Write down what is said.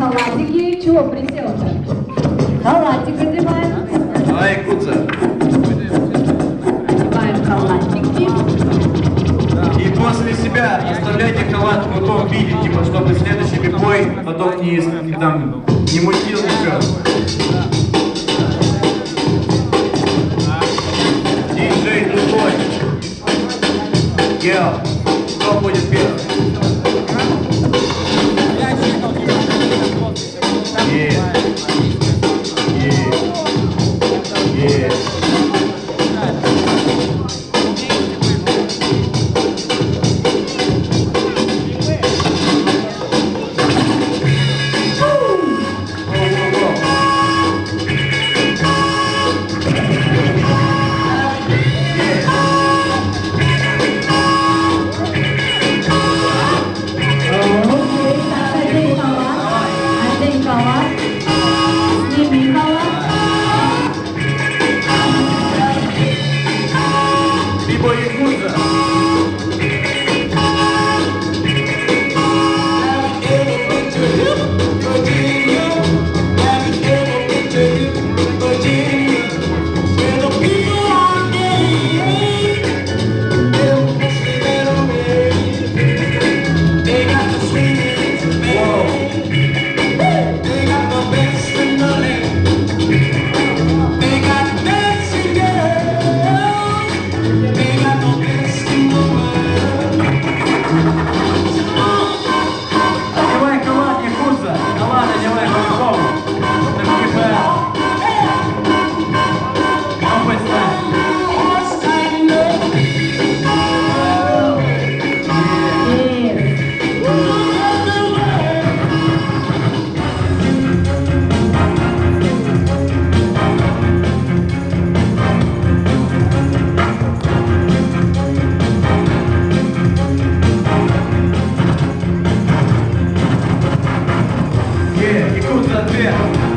халатики. Чего присел-то? Халатик одеваем. Ай, Куца. Одеваем халатики. И после себя оставляйте халат в том виде, типа, чтобы следующий бой потом не, там, не мутил ничего. Диджей другой. Гел. Кто будет первым? da terra.